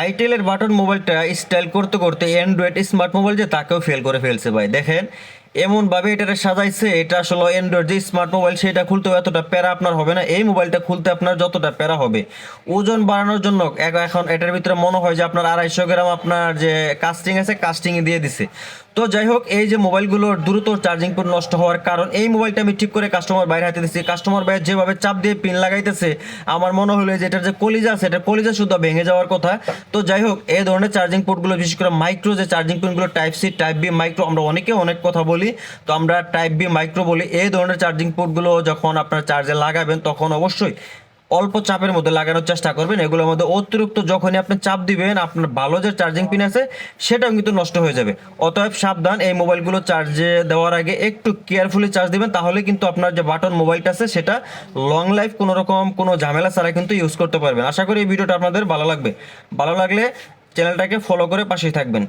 আইটেলের button মোবাইলটা style করতে করতে অ্যান্ড্রয়েড স্মার্ট মোবাইল যে তাকেও ফেল করে ফেলছে ভাই। দেখেন এমনভাবে এটারে সাজাইছে, এটা আসলে অ্যান্ড্রয়েড যে স্মার্ট মোবাইল সেটা খুলতে এতটা প্যারা আপনার হবে না। এই মোবাইলটা খুলতে আপনার যতটা প্যারা হবে। ওজন বাড়ানোর জন্য এখন এটার ভিতরে মনে হয় যে আপনার আড়াইশো গ্রাম আপনার যে কাস্টিং আছে কাস্টিংয়ে দিয়ে দিছে। তো যাই হোক, এই যে মোবাইলগুলোর দ্রুত চার্জিং পোর্ট নষ্ট হওয়ার কারণ, এই মোবাইলটা আমি ঠিক করে কাস্টমার বাইরে হাতে দিচ্ছি কাস্টমার বাইরে যেভাবে চাপ দিয়ে পিন লাগাইতেছে, আমার মনে হলো যে এটার যে কলিজা আছে এটা কলিজা শুদ্ধ ভেঙে যাওয়ার কথা। তো যাই হোক, এই ধরনের চার্জিং পোর্টগুলো বিশেষ করে মাইক্রো যে charging পিনগুলো type C type B micro আমরা অনেকে অনেক কথা বলি তো আমরা টাইপ বি মাইক্রো বলি। এই ধরনের চার্জিং পোর্টগুলো যখন আপনার চার্জে লাগাবেন, তখন অবশ্যই অল্প চাপের মধ্যে লাগানোর চেষ্টা করবেন। এগুলোর মধ্যে অতিরিক্ত যখনই আপনি চাপ দিবেন, আপনার ভালো যে চার্জিং পিন আছে, সেটাও কিন্তু নষ্ট হয়ে যাবে। অতএব সাবধান, এই মোবাইলগুলো চার্জে দেওয়ার আগে একটু কেয়ারফুলি চার্জ দিবেন। তাহলে কিন্তু আপনার যে বাটন মোবাইলটা আছে, সেটা লং লাইফ কোনো রকম কোনো ঝামেলা ছাড়া কিন্তু ইউজ করতে পারবেন। আশা করি এই ভিডিওটা আপনাদের ভালো লাগবে। ভালো লাগলে চ্যানেলটাকে ফলো করে পাশেই থাকবেন।